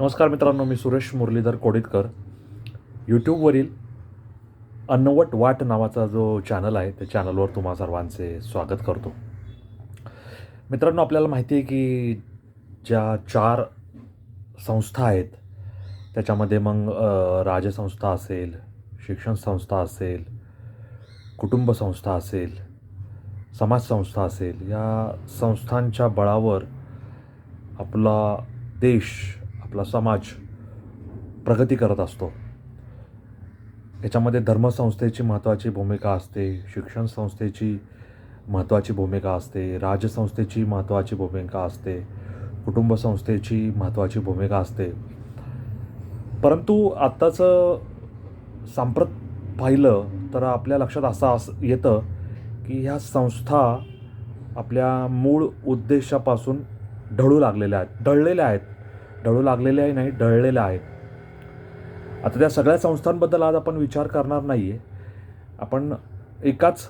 नमस्कार मित्रांनो मी सुरेश मुरलीधर कोडितकर. यूट्यूबवरील अन्नवट वाट नावाचा जो चॅनल आहे त्या चॅनलवर तुम्हा सर्वांचे स्वागत करतो. मित्रांनो आपल्याला माहिती आहे की ज्या चार संस्था आहेत त्याच्यामध्ये मग राजसंस्था असेल शिक्षण संस्था असेल कुटुंब संस्था असेल समाजसंस्था असेल या संस्थांच्या बळावर आपला देश आपला समाज प्रगती करत असतो. याच्यामध्ये धर्मसंस्थेची महत्त्वाची भूमिका असते शिक्षण संस्थेची महत्त्वाची भूमिका असते राजसंस्थेची महत्त्वाची भूमिका असते कुटुंब संस्थेची महत्त्वाची भूमिका असते. परंतु आत्ताचं सांप्रत पाहिलं तर आपल्या लक्षात असं असं येतं की ह्या संस्था आपल्या मूळ उद्देशापासून ढळू लागलेल्या आहेत ढळलेल्या आहेत. ढळू लागलेल्या नाही ढळलेल्या आहेत. आता त्या सगळ्या संस्थांबद्दल आज आपण विचार करणार नाही आहे आपण एकाच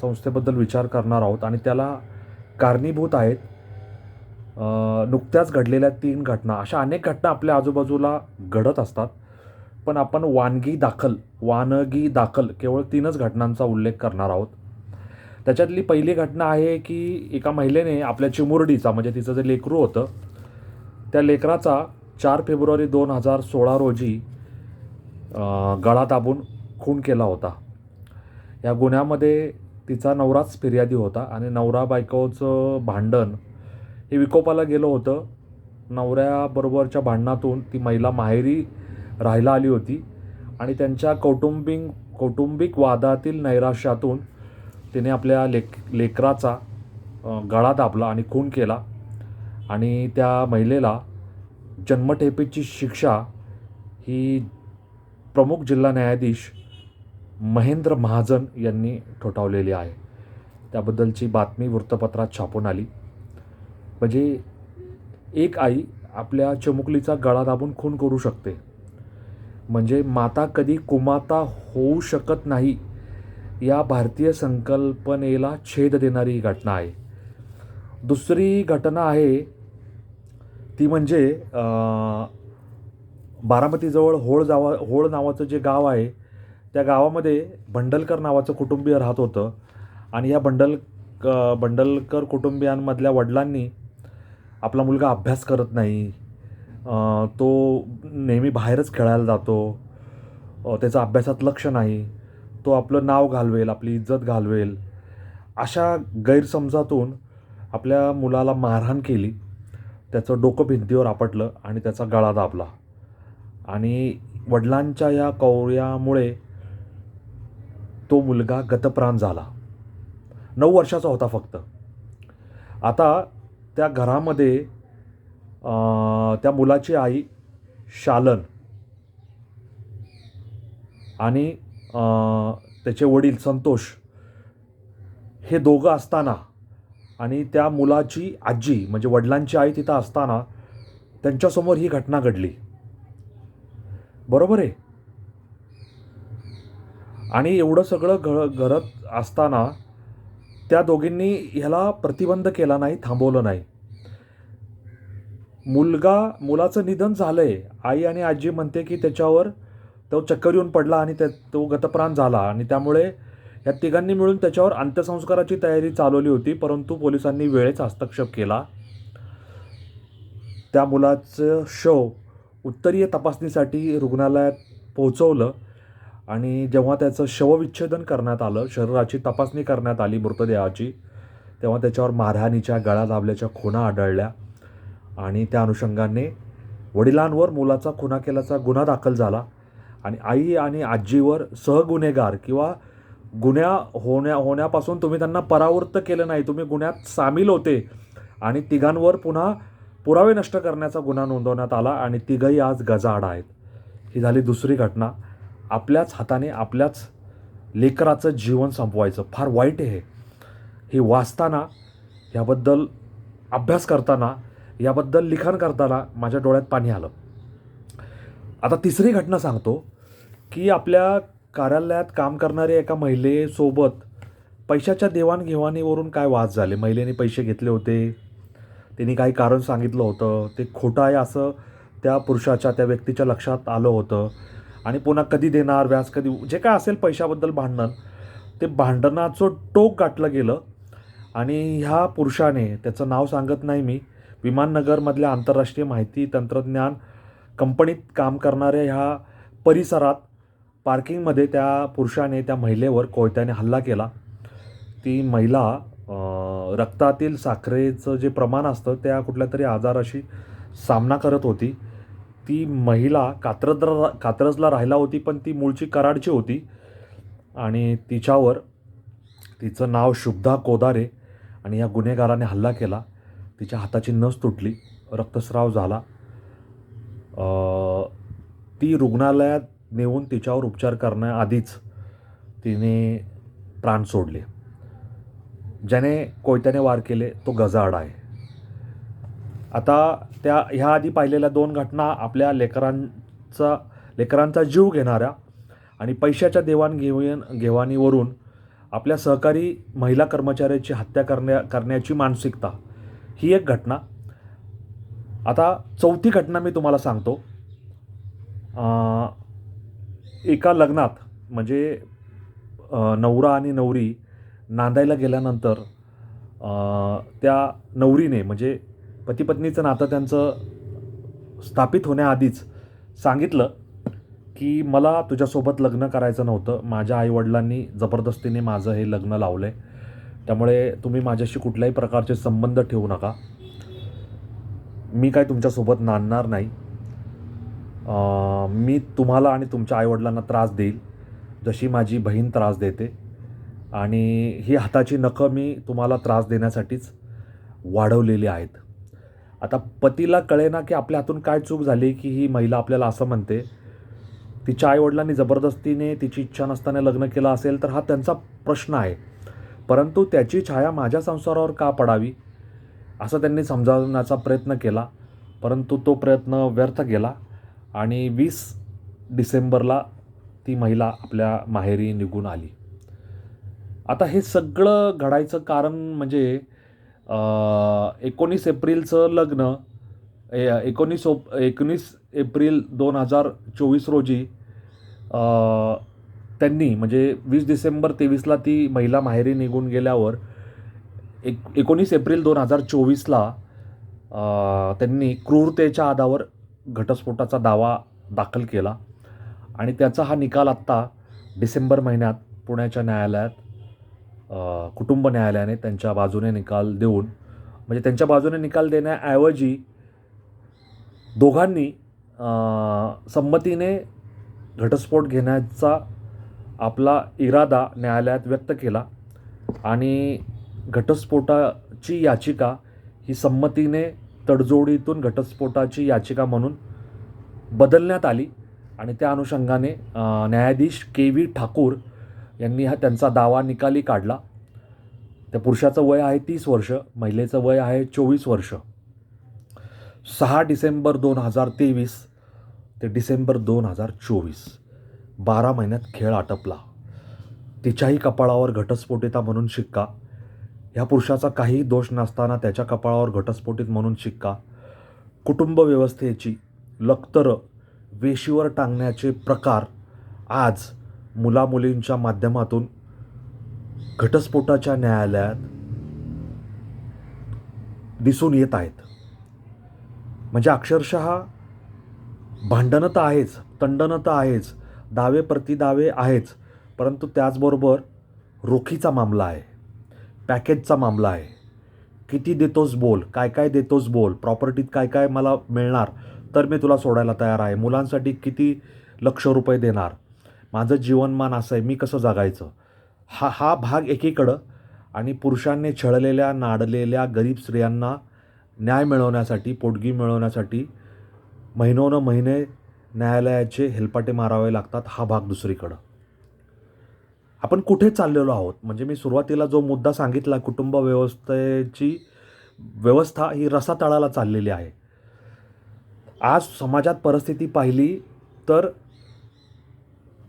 संस्थेबद्दल विचार करणार आहोत आणि त्याला कारणीभूत आहेत. नुकत्याच घडलेल्या तीन घटना. अशा अनेक घटना आपल्या आजूबाजूला घडत असतात. पण आपण वानगी दाखल वानगी दाखल केवळ तीनच घटनांचा उल्लेख करणार आहोत. त्याच्यातली पहिली घटना आहे की एका महिलेने आपल्या चिमुरडीचा म्हणजे तिचं जे लेकरू होतं त्या लेकराचा चार फेब्रुवारी दोन हजार सोळा रोजी गळा दाबून खून केला होता. या गुन्ह्यामध्ये तिचा नवराच फिर्यादी होता आणि नवरा बायकोचं भांडण हे विकोपाला गेलं होतं. नवऱ्याबरोबरच्या भांडणातून ती महिला माहेरी राहायला आली होती आणि त्यांच्या कौटुंबिक कौटुंबिक वादातील नैराश्यातून तिने आपल्या लेक लेकराचा गळा दाबला आणि खून केला. आणि त्या महिलेला जन्मठेपेची शिक्षा ही प्रमुख जिल्हा न्यायाधीश महेंद्र महाजन यांनी ठोठावलेली आहे. त्याबद्दलची बातमी वृत्तपत्रात छापून आली. म्हणजे एक आई आपल्या चिमुकलीचा गळा दाबून खून करू शकते. म्हणजे माता कधी कुमाता होऊ शकत नाही या भारतीय संकल्पनेला छेद देणारी ही घटना आहे. दुसरी घटना आहे ती म्हणजे बारामतीजवळ होळ जावा होळ नावाचं जे गाव आहे त्या गावामध्ये भंडलकर नावाचं कुटुंबीय राहत होतं. आणि या बंडल क- बंडलकर कुटुंबियांमधल्या वडिलांनी आपला मुलगा अभ्यास करत नाही. तो नेहमी बाहेरच खेळायला जातो. त्याचा अभ्यासात लक्ष नाही. तो आपलं नाव घालवेल आपली इज्जत घालवेल. अशा गैरसमजातून आपल्या मुलाला मारहाण केली. त्याचं डोकं भिंतीवर आपटलं आणि त्याचा गळा दाबला. आणि वडिलांच्या या कौर्यामुळे तो मुलगा गतप्राण झाला. नऊ वर्षाचा होता फक्त. आता त्या घरामध्ये त्या मुलाची आई शालन आणि त्याचे वडील संतोष हे दोघं असताना आणि त्या मुलाची आजी म्हणजे वडिलांची आई तिथं असताना त्यांच्यासमोर ही घटना घडली. बरोबर आहे? आणि एवढं सगळं घ घडत असताना त्या दोघींनी ह्याला प्रतिबंध केला नाही थांबवलं नाही. मुलगा मुलाचं निधन झालंय. आई आणि आजी म्हणते की त्याच्यावर तो चक्कर येऊन पडला आणि त्या तो गतप्राण झाला आणि त्यामुळे या तिघांनी मिळून त्याच्यावर अंत्यसंस्काराची तयारी चालवली होती परंतु पोलिसांनी वेळेच हस्तक्षेप केला. त्या मुलाचं शव उत्तरीय तपासणीसाठी रुग्णालयात पोहोचवलं आणि जेव्हा त्याचं शवविच्छेदन करण्यात आलं शरीराची तपासणी करण्यात आली मृतदेहाची तेव्हा त्याच्यावर मारहाणीच्या गळा दाबल्याच्या खुणा आढळल्या आणि त्या अनुषंगाने वडिलांवर मुलाचा खुना केल्याचा गुन्हा दाखल झाला आणि आई आणि आजीवर सहगुन्हेगार किंवा गुन्ह्या होण्या होण्यापासून तुम्ही त्यांना परावृत्त केलं नाही. तुम्ही गुन्ह्यात सामील होते आणि तिघांवर पुन्हा पुरावे नष्ट करण्याचा गुन्हा नोंदवण्यात आला आणि तिघही आज गजाआड आहेत. ही झाली दुसरी घटना. आपल्याच हाताने आपल्याच लेकराचं जीवन संपवायचं. फार वाईट आहे हे. वाचताना ह्याबद्दल अभ्यास करताना याबद्दल लिखाण करताना माझ्या डोळ्यात पाणी आलं. आता तिसरी घटना सांगतो की आपल्या कार्यालयात काम करणाऱ्या एका महिलेसोबत पैशाच्या देवाणघेवाणीवरून काय वाद झाले? महिलेने पैसे घेतले होते. तिने काही कारण सांगितलं होतं. ते खोटं आहे असं त्या पुरुषाच्या त्या व्यक्तीच्या लक्षात आलं होतं. आणि पुन्हा कधी देणार व्याज कधी? जे काय असेल पैशाबद्दल भांडण. ते भांडणाचं टोक गाठलं गेलं. आणि ह्या पुरुषाने त्याचं नाव सांगत नाही मी विमाननगरमधल्या आंतरराष्ट्रीय माहिती तंत्रज्ञान कंपनीत काम करणाऱ्या ह्या परिसरात पार्किंगमध्ये त्या पुरुषाने त्या महिलेवर कोयत्याने हल्ला केला. ती महिला रक्तातील साखरेचं जे प्रमाण असतं त्या कुठल्या तरी आजाराशी सामना करत होती. ती महिला कात्रज कात्रजला राहिला होती पण ती मूळची कराडची होती. आणि तिच्यावर तिचं नाव शुभदा कोदारे आणि या गुन्हेगाराने हल्ला केला. तिच्या हाताची नस तुटली रक्तस्राव झाला. ती रुग्णालयात नेऊन तिच्यावर उपचार करण्याआधीच तिने प्राण सोडले. ज्याने कोयत्याने वार केले तो गजाआड आहे. आता त्या ह्या आधी पाहिलेल्या दोन घटना आपल्या लेकरांचा लेकरांचा जीव घेणाऱ्या आणि पैशाच्या देवाणघेवाण घेवाणीवरून आपल्या सहकारी महिला कर्मचाऱ्याची हत्या करण्या करण्याची मानसिकता ही एक घटना. आता चौथी घटना मी तुम्हाला सांगतो. एका लग्नात म्हणजे नवरा आणि नवरी नांदायला गेल्यानंतर त्या नवरीने म्हणजे पतीपत्नीचं नातं त्यांचं स्थापित होण्याआधीच सांगितलं की मला तुझ्यासोबत लग्न करायचं नव्हतं. माझ्या आईवडिलांनी जबरदस्तीने माझं हे लग्न लावलं आहे त्यामुळे तुम्ही माझ्याशी कुठल्याही प्रकारचे संबंध ठेवू नका. मी काय तुमच्यासोबत नांदणार नाही. मी तुम्हाला आणि तुमच्या आईवडिलांना त्रास देईल जशी माझी बहीण त्रास देते. आणि ही हाताची नखं मी तुम्हाला त्रास देण्यासाठीच वाढवलेली आहेत. आता पतीला कळेना की आपल्या हातून काय चूक झाली की ही महिला आपल्याला असं म्हणते तिच्या आईवडिलांनी जबरदस्तीने तिची इच्छा नसताना लग्न केलं असेल तर हा त्यांचा प्रश्न आहे. परंतु त्याची छाया माझ्या संसारावर का पडावी? असं त्यांनी समजावण्याचा प्रयत्न केला. परंतु तो प्रयत्न व्यर्थ गेला. आणि वीस डिसेंबरला ती महिला आपल्या माहेरी निघून आली. आता हे सगळं घडायचं कारण म्हणजे एकोणीस एप्रिलचं लग्न ए- एकोणीस ओप एकोणीस एप्रिल दोन हजार चोवीस रोजी त्यांनी म्हणजे वीस डिसेंबर तेवीसला ती महिला माहेरी निघून गेल्यावर एक एकोणीस एप्रिल दोन हजार चोवीसला त्यांनी क्रूरतेच्या आधावर घटस्फोटाचा दावा दाखल केला आणि त्याचा हा निकाल आत्ता डिसेंबर महिन्यात पुण्याच्या न्यायालयात कुटुंब न्यायालयाने त्यांच्या बाजूने निकाल देऊन म्हणजे त्यांच्या बाजूने निकाल देण्याऐवजी दोघांनी संमतीने घटस्फोट घेण्याचा आपला इरादा न्यायालयात व्यक्त केला आणि घटस्फोटाची याचिका ही संमतीने तडजोडीतून घटस्फोटाची याचिका म्हणून बदलण्यात आली आणि त्या अनुषंगाने न्यायाधीश के व्ही ठाकूर यांनी हा त्यांचा दावा निकाली काढला. त्या पुरुषाचं वय आहे तीस वर्ष महिलेचं वय आहे चोवीस वर्ष. सहा डिसेंबर दोन हजार तेवीस ते डिसेंबर दोन हजार चोवीस बारा महिन्यात खेळ आटपला. तिच्याही कपाळावर घटस्फोटिता म्हणून शिक्का. ह्या पुरुषाचा काही दोष नसताना त्याच्या कपाळावर घटस्फोटित म्हणून शिक्का. कुटुंब व्यवस्थेची लक्तरं वेशीवर टांगण्याचे प्रकार आज मुलामुलींच्या माध्यमातून घटस्फोटाच्या न्यायालयात दिसून येत आहेत. म्हणजे अक्षरशः भांडणं तर आहेच तंडणं तर आहेच दावे प्रतिदावे आहेच परंतु त्याचबरोबर रोखीचा मामला आहे. पॅकेजचा मामला आहे. किती देतोस बोल? काय काय देतोस बोल? प्रॉपर्टीत काय काय मला मिळणार? तर मी तुला सोडायला तयार आहे. मुलांसाठी किती लक्ष रुपये देणार? माझं जीवनमान असं आहे. मी कसं जगायचं? हा हा भाग एकीकडं आणि पुरुषांनी छळलेल्या नाडलेल्या गरीब स्त्रियांना न्याय मिळवण्यासाठी पोटगी मिळवण्यासाठी महिनोनं महिने न्यायालयाचे हेलपाटे मारावे लागतात. हा भाग दुसरीकडं. आपण कुठे चाललेलो आहोत? म्हणजे मी सुरुवातीला जो मुद्दा सांगितला कुटुंब व्यवस्थेची व्यवस्था ही रसातळाला चाललेली आहे. आज समाजात परिस्थिती पाहिली तर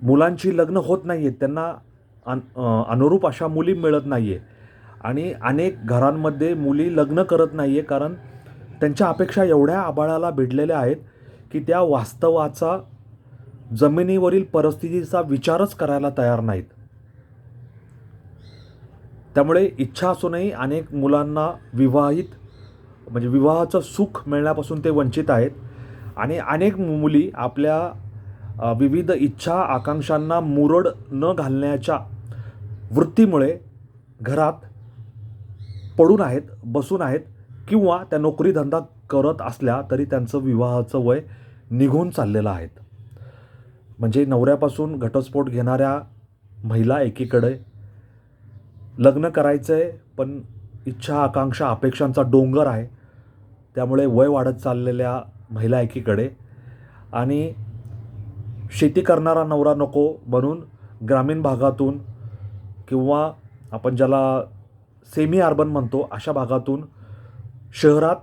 मुलांची लग्न होत नाही आहेत त्यांना अन अनुरूप अशा मुली मिळत नाही आहे आणि अनेक घरांमध्ये मुली लग्न करत नाही आहे कारण त्यांच्या अपेक्षा एवढ्या आबाळाला भिडलेल्या आहेत की त्या वास्तवाचा जमिनीवरील परिस्थितीचा विचारच करायला तयार नाहीत. त्यामुळे इच्छा असूनही अनेक मुलांना विवाहित म्हणजे विवाहाचं सुख मिळण्यापासून ते वंचित आहेत. आणि अनेक मुली आपल्या विविध इच्छा आकांक्षांना मुरड न घालण्याच्या वृत्तीमुळे घरात पडून आहेत बसून आहेत किंवा त्या नोकरीधंदा करत असल्या तरी त्यांचं विवाहाचं वय निघून चाललेलं आहेत म्हणजे नवऱ्यापासून घटस्फोट घेणाऱ्या महिला एकीकडे लग्न करायचं आहे पण इच्छा आकांक्षा अपेक्षांचा डोंगर आहे. त्यामुळे वय वाढत चाललेल्या महिला एकीकडे. आणि शेती करणारा नवरा नको म्हणून ग्रामीण भागातून किंवा आपण ज्याला सेमी अर्बन म्हणतो अशा भागातून शहरात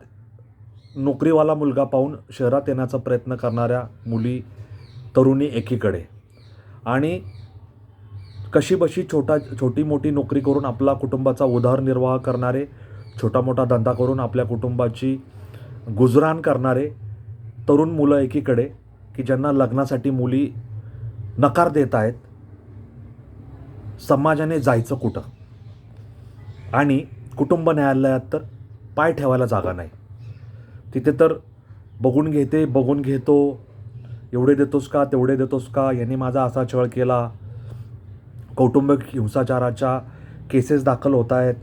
नोकरीवाला मुलगा पाहून शहरात येण्याचा प्रयत्न करणाऱ्या मुली तरुणी एकीकडे. आणि कशीबशी छोटा छोटी मोठी नोकरी करून आपला कुटुंबाचा उदरनिर्वाह करणारे छोटा मोठा धंदा करून आपल्या कुटुंबाची गुजराण करणारे तरुण मुलं एकीकडे की ज्यांना लग्नासाठी मुली नकार देत आहेत समाजाने जायचं कुठं? आणि कुटुंब न्यायालयात तर पाय ठेवायला जागा नाही. तिथे तर बघून घेते बघून घेतो एवढे देतोस का तेवढे देतोस का यांनी माझा असा छळ केला कौटुंबिक हिंसाचाराच्या केसेस दाखल होत आहेत.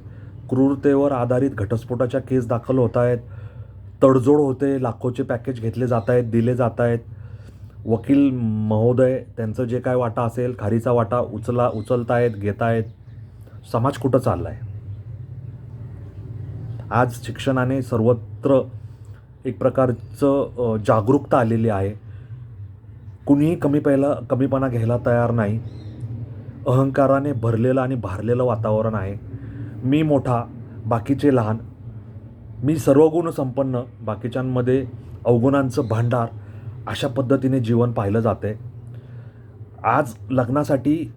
क्रूरतेवर आधारित घटस्फोटाच्या केस दाखल होत आहेत. तडजोड होते लाखोचे पॅकेज घेतले जात आहेत दिले जात आहेत. वकील महोदय त्यांचं जे काय वाटा असेल खारीचा वाटा उचला उचलतायत घेतायत समाज कुठं चालला आहे आज शिक्षणाने सर्वत्र एक प्रकारचं जागरूकता आलेली आहे. कुणीही कमी पहिला कमीपणा घ्यायला तयार नाही. अहंकाराने भरलेलं आणि भारलेलं वातावरण आहे. मी मोठा बाकीचे लहान. मी सर्वगुण संपन्न बाकीच्यांमध्ये अवगुणांचं भांडार अशा पद्धतीने जीवन पाहिलं जाते. आज लग्नासाठी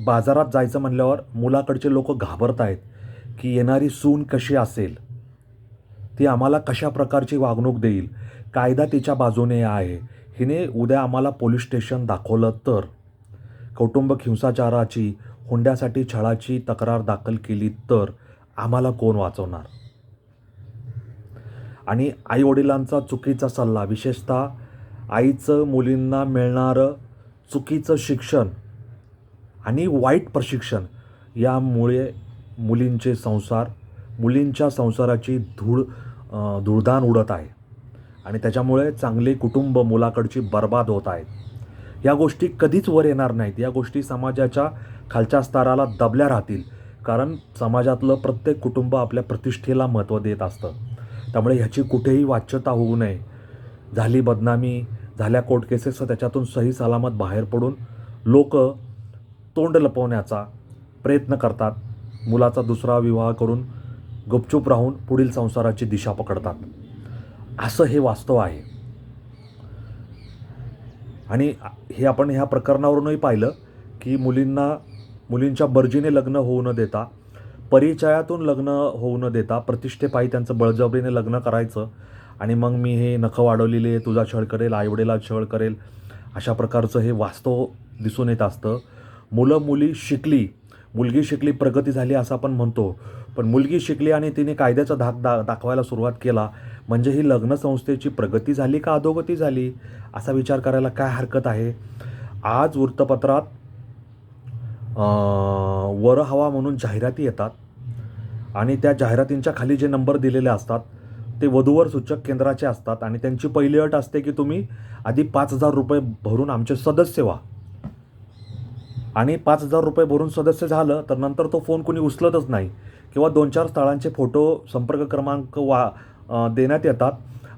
बाजारात जायचं म्हणल्यावर मुलाकडचे लोक घाबरत आहेत की येणारी सून कशी असेल? ती आम्हाला कशा प्रकारची वागणूक देईल? कायदा तिच्या बाजूने आहे. हिने उद्या आम्हाला पोलीस स्टेशन दाखवलं तर? कौटुंबिक हिंसाचाराची हुंड्यासाठी छळाची तक्रार दाखल केली तर आम्हाला कोण वाचवणार? आणि आईवडिलांचा चुकीचा सल्ला विशेषतः आईचं मुलींना मिळणारं चुकीचं शिक्षण आणि वाईट प्रशिक्षण यामुळे मुलींचे संसार मुलींच्या संसाराची धूळ अं, धूळधान उडत आहे. आणि त्याच्यामुळे चांगले कुटुंब मुलाकडची बर्बाद होत आहेत या गोष्टी कधीच वर येणार नाहीत. या गोष्टी समाजाच्या खालच्या स्तराला दबल्या राहतील. कारण समाजातलं प्रत्येक कुटुंब आपल्या प्रतिष्ठेला महत्त्व देत असतं. त्यामुळे ह्याची कुठेही वाच्यता होऊ नये. झाली बदनामी झाल्या कोर्ट केसेस त्याच्यातून सही सलामत बाहेर पडून लोक तोंड लपवण्याचा प्रयत्न करतात. मुलाचा दुसरा विवाह करून गुपचूप राहून पुढील संसाराची दिशा पकडतात. असं हे वास्तव आहे. आणि हे आपण ह्या प्रकरणावरूनही पाहिलं की मुलींना मुलींच्या बर्जीने लग्न होऊ न देता परिचयातून लग्न होऊ न देता प्रतिष्ठेपायी त्यांचं बळजबरीने लग्न करायचं आणि मग मी हे नखं वाढवलेले तुझा छळ करेल आईवडेला छळ करेल अशा प्रकारचं हे वास्तव दिसून येत असतं. मुलं मुली शिकली मुलगी शिकली प्रगती झाली असं आपण म्हणतो. पण मुलगी शिकली आणि तिने कायद्याचा धाक दा दाखवायला सुरुवात केला म्हणजे ही लग्नसंस्थेची प्रगती झाली का अधोगती झाली? असा विचार करायला काय हरकत आहे? आज वृत्तपत्रात वर हवा म्हणून जाहिराती येतात आणि त्या जाहिरातींच्या खाली जे नंबर दिलेले असतात ते वधूवर सूचक केंद्राचे असतात आणि त्यांची पहिली अट असते की तुम्ही आधी पाच हजार रुपये भरून आमचे सदस्य व्हा. आणि पाच हजार रुपये भरून सदस्य झालं तर नंतर तो फोन कोणी उचलतच नाही किंवा दोन चार स्थळांचे फोटो संपर्क क्रमांक वा देण्यात येतात.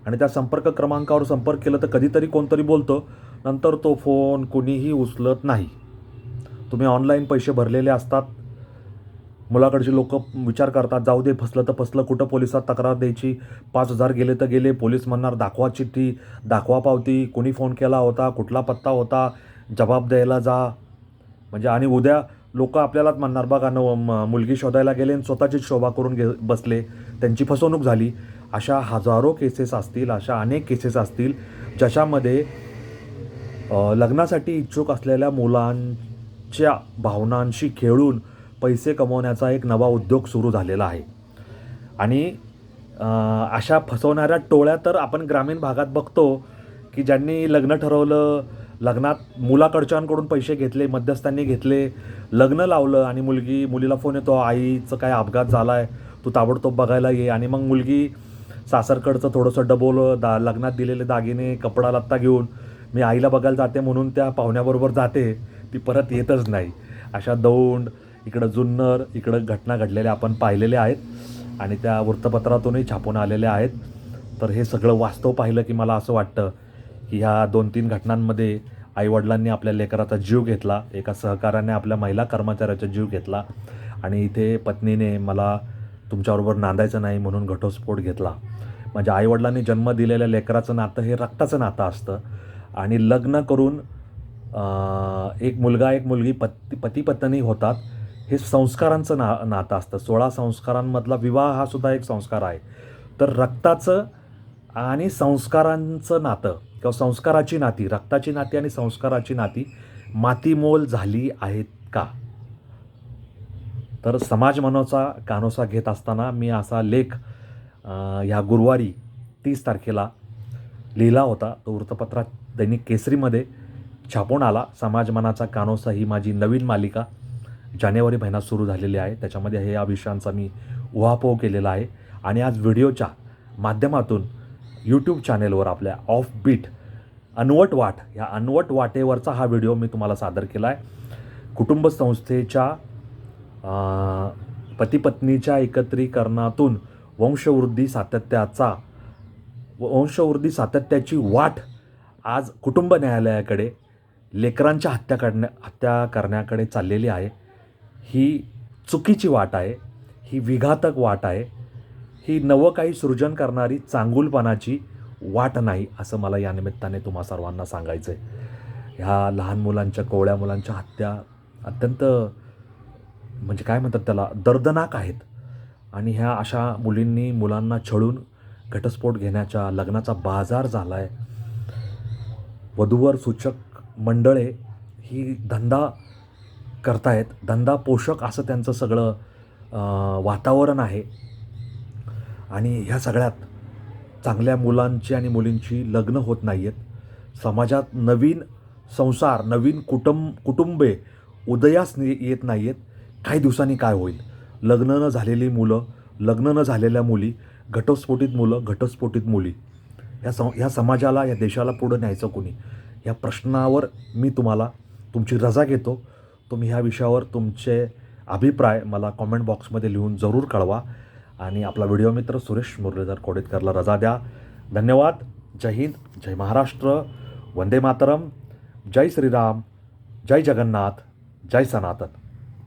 आणि त्या संपर्क क्रमांकावर संपर्क केलं तर कधीतरी कोणतरी बोलतं नंतर तो फोन कोणीही उचलत नाही. तुम्ही ऑनलाईन पैसे भरलेले असतात. मुलाकडचे लोक विचार करतात जाऊ दे फसलं तर फसलं कुठं पोलिसात तक्रार द्यायची? पाच हजार गेले तर गेले. पोलीस म्हणणार दाखवा चिठ्ठी दाखवा पावती कोणी फोन केला होता कुठला पत्ता होता जबाब द्यायला जा. म्हणजे आणि उद्या लोक आपल्यालाच म्हणणार बघा न म- मुलगी शोधायला गेले आणि स्वतःचीच शोभा करून घे बसले. त्यांची फसवणूक झाली. अशा हजारो केसेस असतील अशा अनेक केसेस असतील ज्याच्यामध्ये लग्नासाठी इच्छुक असलेल्या मुलांच्या भावनांशी खेळून पैसे कमवण्याचा एक नवा उद्योग सुरू झालेला आहे. आणि अशा फसवणाऱ्या टोळ्या तर आपण ग्रामीण भागात बघतो की ज्यांनी लग्न ठरवलं लग्नात मुलाकडच्यांकडून पैसे घेतले मध्यस्थांनी घेतले लग्न लावलं आणि मुलगी मुलीला फोन येतो आईचं काय अपघात झाला आहे तू ताबडतोब बघायला ये. आणि मग मुलगी सासरकडचं थोडंसं डबोलं दा लग्नात दिलेले दागिने कपडा लत्ता घेऊन मी आईला बघायला जाते म्हणून त्या पाहुण्याबरोबर जाते ती परत येतच नाही. अशा दौंड इकडं जुन्नर इकडं घटना घडलेल्या आपण पाहिलेल्या आहेत आणि त्या वृत्तपत्रातूनही छापून आलेल्या आहेत. तर हे सगळं वास्तव पाहिलं की मला असं वाटतं की ह्या दोन तीन घटनांमध्ये आईवडिलांनी आपल्या लेकराचा जीव घेतला एका सहकार्याने आपल्या महिला कर्मचाऱ्याचा जीव घेतला आणि इथे पत्नीने मला तुमच्याबरोबर नांदायचं नाही म्हणून घटस्फोट घेतला. माझ्या आईवडिलांनी जन्म दिलेल्या लेकराचं नातं हे रक्ताचं नातं असतं. आणि लग्न करून एक मुलगा एक मुलगी पती पती पत्नी होतात हे संस्कारांचं ना नातं असतं. सोळा संस्कारांमधला विवाह हा सुद्धा एक संस्कार आहे. तर रक्ताचं आणि संस्कारांचं नातं किंवा संस्काराची नाती रक्ताची नाती आणि संस्काराची नाती मातीमोल झाली आहेत का? तर समाज मनोचा कानोसा घेत असताना मी असा लेख ह्या गुरुवारी तीस तारखेला लिहिला होता तो वृत्तपत्रात. दैनिक केसरीमध्ये छापून आला. समाज मनाचा कानोसा ही माझी नवीन मालिका. जानेवारी महिना सुरू झालेली आहे. त्याच्यामध्ये हे या विषयांचा मी उहापोह केलेला आहे. आणि आज व्हिडिओच्या माध्यमातून यूट्यूब चॅनेलवर आपल्या ऑफ बीट अनवट वाट ह्या अनवट वाटेवरचा हा व्हिडिओ मी तुम्हाला सादर केला आहे कुटुंब संस्थेच्या पतीपत्नीच्या एकत्रीकरणातून वंशवृद्धी सातत्याचा वंशवृद्धी सातत्याची वाट आज कुटुंब न्यायालयाकडे लेकरांच्या हत्या करण्या हत्या करण्याकडे चाललेली आहे. ही चुकीची वाट आहे ही विघातक वाट आहे ही नवं काही सृजन करणारी चांगुलपणाची वाट नाही असं मला या निमित्ताने तुम्हा सर्वांना सांगायचं आहे ह्या लहान मुलांच्या कोवळ्या मुलांच्या हत्या अत्यंत म्हणजे काय म्हणतात त्याला दर्दनाक आहेत. आणि ह्या अशा मुलींनी मुलांना छळून घटस्फोट घेण्याच्या लग्नाचा बाजार झाला आहे वधूवर सूचक मंडळे ही धंदा करतायत. धंदा पोषक असं त्यांचं सगळं वातावरण आहे. आणि ह्या सगळ्यात चांगल्या मुलांची आणि मुलींची लग्न होत नाही आहेत समाजात नवीन संसार नवीन कुटुंब कुटुंबे उदयास येत नाही आहेत काही दिवसांनी काय होईल? लग्न न झालेली मुलं लग्न न झालेल्या मुली घटस्फोटित मुलं घटस्फोटित मुली. ह्या सम ह्या समाजाला या देशाला पुढं न्यायचं कोणी? या प्रश्नावर मी तुम्हाला तुमची रजा घेतो. तुम्ही ह्या विषयावर तुमचे अभिप्राय मला कॉमेंट बॉक्समध्ये लिहून जरूर कळवा. आणि आपला व्हिडिओ मित्र सुरेश मुरलीधर कोडेतकरला रजा द्या. धन्यवाद. जय हिंद. जय महाराष्ट्र. वंदे मातरम. जय श्रीराम. जय जगन्नाथ. जय सनातन.